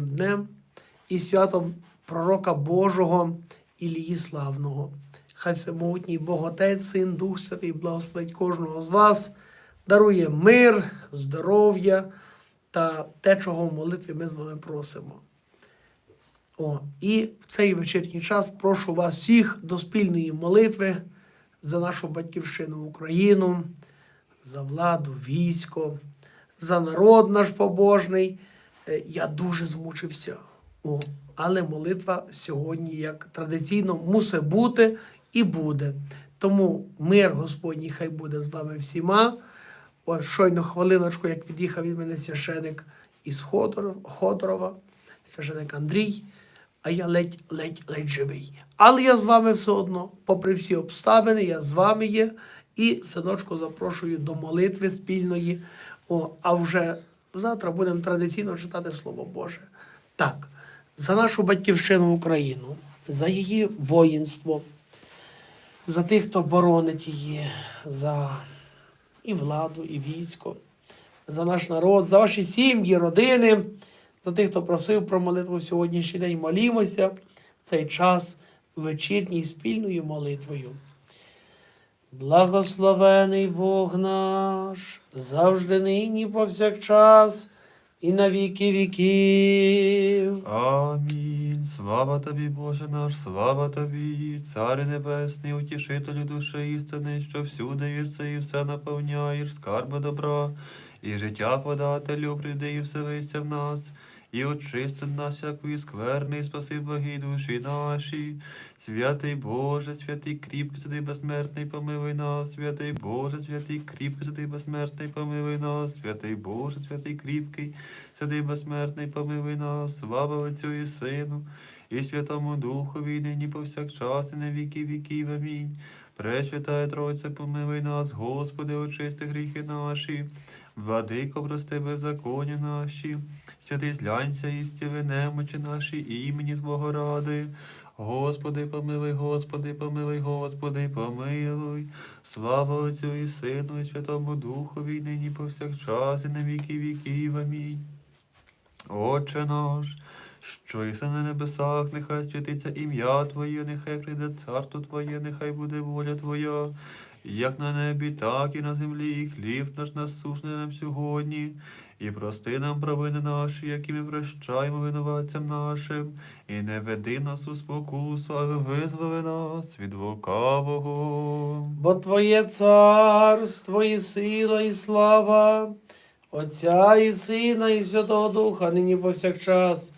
днем і святом пророка Божого Ілії Славного. Хай всемогутній Бог Отець, Син, Дух Святий благословить кожного з вас, дарує мир, здоров'я та те, чого в молитві ми з вами просимо. О, і в цей вечірній час прошу вас всіх до спільної молитви за нашу батьківщину Україну, за владу, військо, за народ наш побожний. Е, Я дуже змучився. О, але молитва сьогодні, як традиційно, мусить бути і буде. Тому мир Господній хай буде з вами всіма. Ось щойно хвилиночку, як від'їхав від мене священик із Ходорова, священик Андрій, а я ледь, ледь, ледь живий. Але я з вами все одно, попри всі обставини, я з вами є. І синочку запрошую до молитви спільної. О, а вже завтра будемо традиційно читати Слово Боже. Так, за нашу батьківщину Україну, за її воїнство, за тих, хто боронить її, за і владу, і військо, за наш народ, за ваші сім'ї, родини, за тих, хто просив про молитву в сьогоднішній день. Молімося в цей час вечірній спільною молитвою. Благословений Бог наш, завжди нині повсякчас і на віки віків. Амінь. Слава тобі, Боже наш, слава тобі, Царю Небесний, утішителю душі істини, що всюди єси і все наповняєш, скарби добра, і життя подателю, прийди і вселися в нас, і очисти нас всякої скверни, спаси благі душі наші. Святий Боже, святий кріпкий, святий безсмертний, помилуй нас, святий Боже, святий кріпкий, святий безсмертний, помилуй нас, святий Боже, святий кріпкий, святий безсмертний, помилуй нас, слава Отцю і Сину, і Святому Духові, і нині повсякчас, і на віки віків. Амінь. Пресвятая Тройце, помилуй нас, Господи, очисти гріхи наші, владико, прости беззаконня наші, святий злянься і немочі наші, імені Твого ради. Господи, помилуй, Господи, помилуй, Господи, помилуй. Слава Отцю і Сину, і Святому Духові, нині повсякчас, і на віки віків. Амінь. Отче наш, що єси на небесах, нехай святиться ім'я Твоє, нехай прийде царство Твоє, нехай буде воля Твоя, як на небі, так і на землі, і хліб наш насушний нам сьогодні, і прости нам провини наші, які ми прощаємо винуватцям нашим, і не веди нас у спокусу, але визволи нас від лукавого. Бо Твоє царство, і сила, і слава, Отця і Сина, і Святого Духа, нині повсякчас,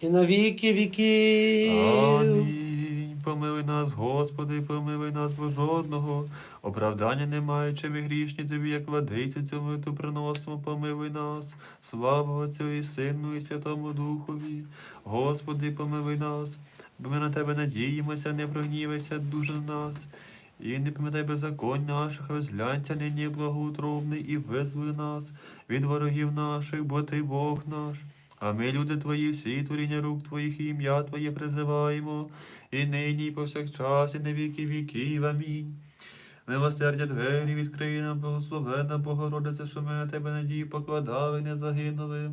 і на віки віків. Амінь. Помилуй нас, Господи, помилуй нас, бо жодного. Оправдання не маючи ми грішні тобі, як водицю цьому ту приносимо, помилуй нас. Слава Отцю і Сину, і Святому Духові. Господи, помилуй нас, бо ми на Тебе надіємося, не прогнівайся дуже нас. І не пам'ятай беззаконь наших, а зглянься нині благоутробний, і визволи нас від ворогів наших, бо Ти Бог наш. А ми, люди Твої, всі творіння рук Твоїх і ім'я Твоє призиваємо, і нині, і повсякчас, і на віки віків. Амінь. Милосердя двері відкриє нам, благословенна Богородиця, що ми на тебе надію покладали, не загинули.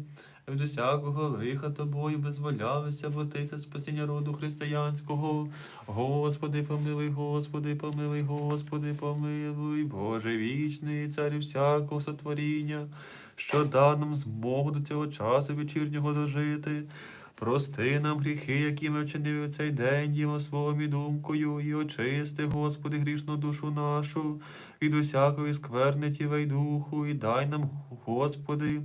Від усякого лиха тобою визволялися, бо ти це спасіння роду християнського. Господи, помилуй, Господи, помилуй, Господи, помилуй, Боже вічний, царю всякого сотворіння, що дав нам змогу до цього часу вечірнього дожити. Прости нам гріхи, які ми вчинили цей день, дімо словом і думкою, і очисти, Господи, грішну душу нашу, від усякої скверни тіла й духу, і дай нам, Господи,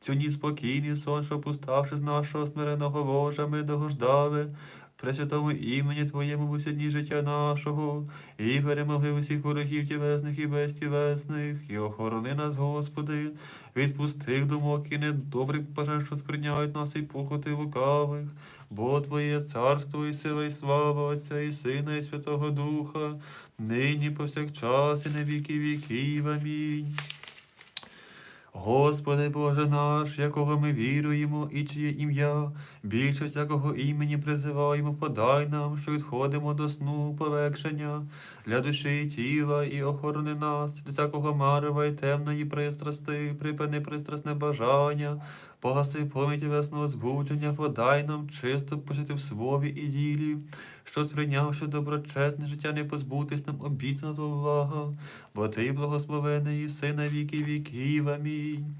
цю ніч спокійний сон, що пуставши з нашого смиреного ложа, ми догождали. Пресвятому імені Твоєму в усі життя нашого, і перемогли усіх ворогів тілесних і безтілесних, і охорони нас, Господи, від пустих думок і недобрих бажань, що скриняють нас і похоти лукавих, бо Твоє царство і сила, і слава Отця і Сина, і Святого Духа, нині повсякчас, і на віки віків. Амінь. Господи Боже наш, якого ми віруємо, і чиє ім'я, більше всякого імені призиваємо, подай нам, що відходимо до сну полегшення для душі і тіла, і охорони нас, від всякого марева і темної пристрасти, припини пристрасне бажання, погаси пам'яті весного збудження, подай нам чисто пожити в слові і ділі, що сприйнявши доброчесне життя, не позбутись нам обіцяного блага, бо ти благословений єси на віки віків. Амінь.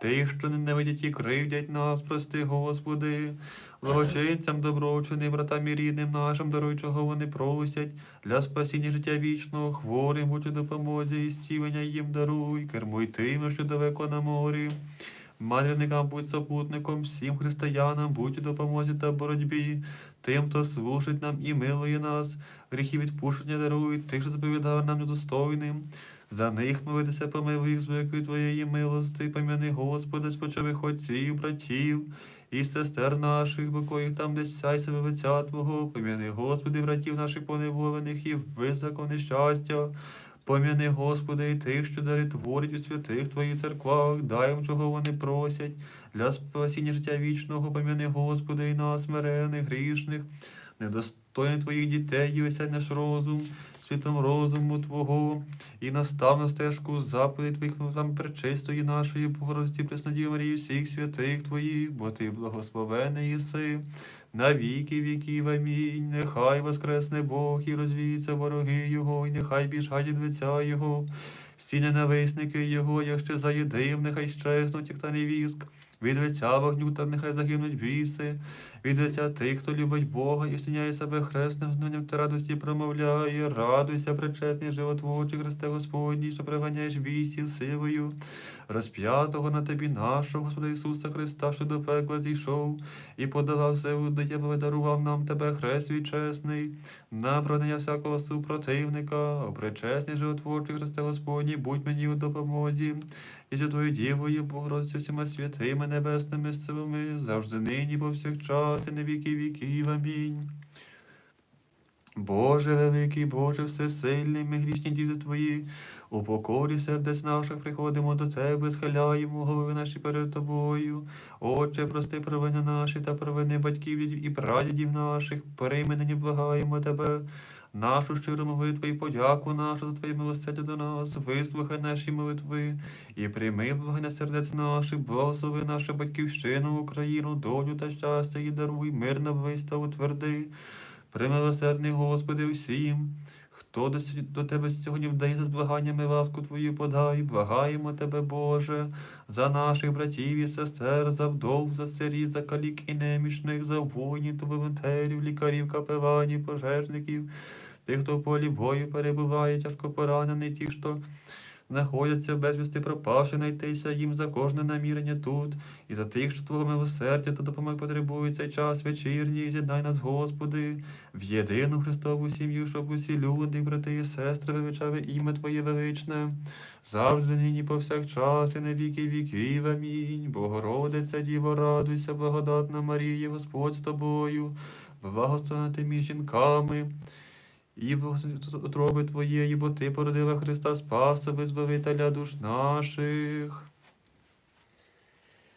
Ти, що ненавидять і кривдять нас, прости, Господи, благочинцям, доброчиним, братам і рідним нашим, даруй, чого вони просять, для спасіння життя вічного, хворим, будь у допомозі, і стілення їм даруй, кермуй тими, що далеко на морі. Мандрівникам будь супутником, всім християнам, будь у допомозі та боротьбі, тим, хто служить нам і милує нас, гріхи відпущення даруй, тих, що заповідав нам недостойним. За них молитися помилуй їх з великої твоєї милости, пом'яни Господи, спочивих отців, братів і сестер наших, бо коїх там десь сяй себе Твого, пом'яни Господи, братів наших поневолених і високо нещастя. Пом'яни, Господи, і тих, що дари творить у святих Твоїх церквах, дай їм, чого вони просять, для спасіння життя вічного, пом'яни, Господи, і нас, смирених, грішних, недостойних Твоїх дітей, і висять наш розум, світом розуму Твого, і настав на стежку заповідей Твоїх там пречистої нашої Богородиці, Преснодії Марії, всіх святих Твоїх, бо Ти благословений єси. На віки віків, амінь. Нехай воскресне Бог і розвіються вороги Його, і нехай біжать від лиця Його. Всі ненависники Його, як ще заєдим, нехай щезнуть, як та невіск. Від лиця вогню, та нехай загинуть віси. Від тих, хто любить Бога і осіняє себе хресним знанням та радості промовляє. Радуйся, пречесний животворчий Христе Господній, що приганяєш вісів силою. Розп'ятого на тобі нашого Господа Ісуса Христа, що до пекла зійшов, і подавав себе тебе, дарував нам тебе хрест свій чесний, на бронення всякого супротивника, о пречесний животворчий Христе Господній, будь мені у допомозі, і святою Дівою, Богородицю всіма святими небесними силами, завжди нині, повсякчас, і на віки віків. Амінь. Боже великий, Боже всесильний, ми грішні діти Твої, у покорі сердець наших приходимо до Тебе, схиляємо голови наші перед Тобою. Отче, прости провини наші та провини батьків і прадідів наших, прийми нині благаємо Тебе. Нашу щиру молитву і подяку нашу за Твоє милосердя до нас, вислухай наші молитви і прийми благання сердець наших, благослови нашу батьківщину, Україну, долю та щастя і даруй, мир на вистав утверди. Примилосердний Господи всім, хто до, до Тебе сьогодні вдається з благаннями ласку Твою подай, благаємо Тебе, Боже, за наших братів і сестер, за вдов, за сиріт, за калік і немічних, за воїнів волонтерів, лікарів, капеланів, пожежників, тих, хто в полі бою перебуває, тяжко поранений, ті, що знаходяться безвісти пропавши, найтися їм за кожне намірення тут, і за тих, що Твого милосердя та допомоги потребують цей час вечірній, з'єднай нас, Господи, в єдину Христову сім'ю, щоб усі люди, брати і сестри, величали ім'я Твоє величне, завжди нині повсякчас і на віки віків. Амінь. Богородиця, Діво, радуйся, благодатна Марія, Господь з тобою, благословена ти жінками. І утроби Твоєї, бо Ти породила Христа Спаса, визволителя душ наших.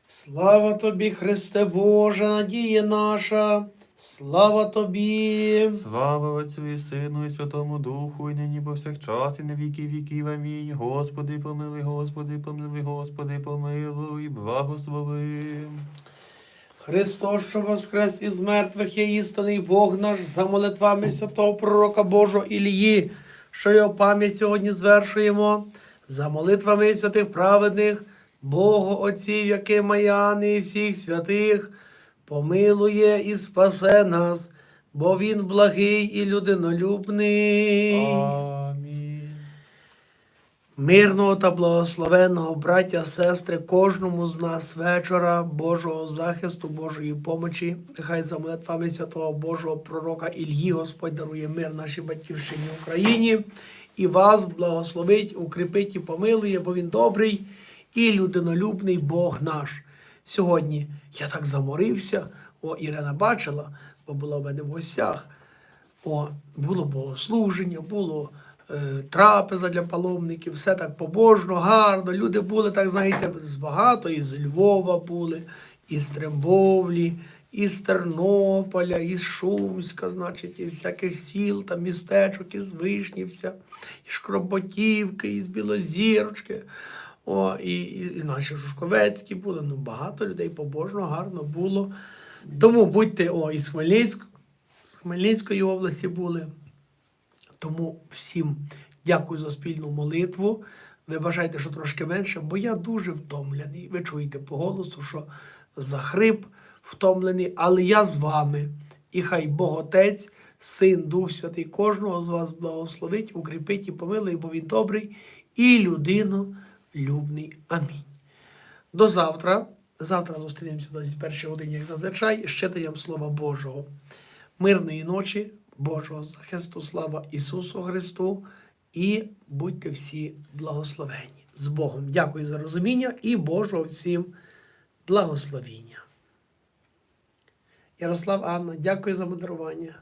Слава тобі, Христе Боже, надія наша, слава тобі. Слава Отцю і Сину, і Святому Духу, і нині повсякчас, і на віки віків. Амінь. Господи, помилуй, Господи, помилуй, Господи, помилуй, благослови. Христос, що воскрес із мертвих, є істинний Бог наш, за молитвами святого пророка Божого Ілії, що його пам'ять сьогодні звершуємо, за молитвами святих праведних, Богу Отців, яке Маяни і всіх святих, помилує і спасе нас, бо Він благий і людинолюбний. Мирного та благословенного браття, сестри, кожному з нас вечора, Божого захисту, Божої помочі. Нехай за молитвами святого Божого пророка Ільї Господь дарує мир нашій батьківщині Україні і вас благословить, укріпить і помилує, бо він добрий і людинолюбний Бог наш. Сьогодні я так заморився. О, Ірина бачила, бо була в мене в гостях. О, було богослуження, було трапеза для паломників, все так побожно, гарно. Люди були, так знаєте, з багато, із Львова були, із Трембовлі, із Тернополя, із Шумська, значить, із всяких сіл, там, містечок, із Вишнівця, із Шкроботівки, із Білозірочки. О, і, і, і наші Шушковецькі були. Ну, багато людей побожно, гарно було. Тому будьте о, Хмельницьк, з Хмельницької області були. Тому всім дякую за спільну молитву. Ви бажаєте, що трошки менше, бо я дуже втомлений. Ви чуєте по голосу, що захрип втомлений, але я з вами. І хай Бог Отець, Син, Дух Святий, кожного з вас благословить, укріпить і помилує, бо він добрий і людину любний. Амінь. До завтра. Завтра зустрінемося до 21 годині, як зазвичай, з читанням Слова Божого. Мирної ночі, Божого захисту, слава Ісусу Христу, і будьте всі благословені. З Богом. Дякую за розуміння і Божого всім благословіння. Ярослав Анна, дякую за модерування.